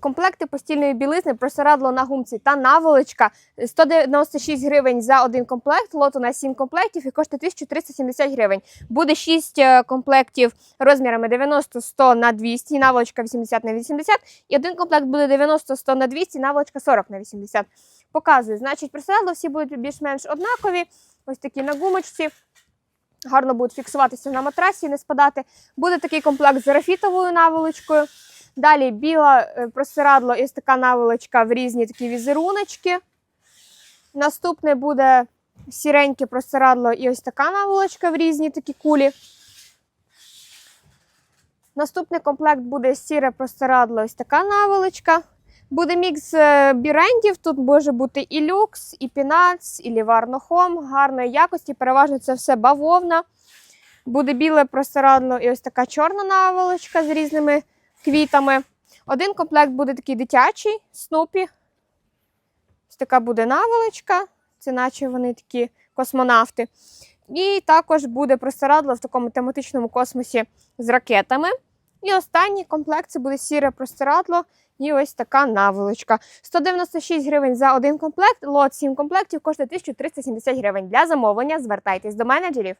Комплекти постільної білизни, просирадло на гумці та наволочка 196 гривень за один комплект, лоту на 7 комплектів і коштує 1370 гривень. Буде 6 комплектів розмірами 90, 100 на 200, наволочка 80 на 80, і один комплект буде 90, 100 на 200, наволочка 40 на 80. Показую. Значить, просирадло всі будуть більш-менш однакові. Ось такі на гумочці. Гарно будуть фіксуватися на матрасі, не спадати. Буде такий комплект з графітовою наволочкою. Далі біла е, простирадло і така наволочка в різні такі візеруночки. Наступне буде сіреньке простирадло і ось така наволочка в різні такі кулі. Наступний комплект буде сіре простирадло, ось така наволочка. Буде мікс е, бірендів. Тут може бути і люкс, і пінац, і ліварно хом гарної якості. Переважно це все бавовна. Буде біле простирадло і ось така чорна наволочка з різними квітами. Один комплект буде такий дитячий, снупі. Ось така буде наволочка, це наче вони такі космонавти. І також буде простирадло в такому тематичному космосі з ракетами. І останній комплект це буде сіре простирадло і ось така наволочка. 196 гривень за один комплект, лот 7 комплектів коштує 1370 гривень. Для замовлення звертайтесь до менеджерів.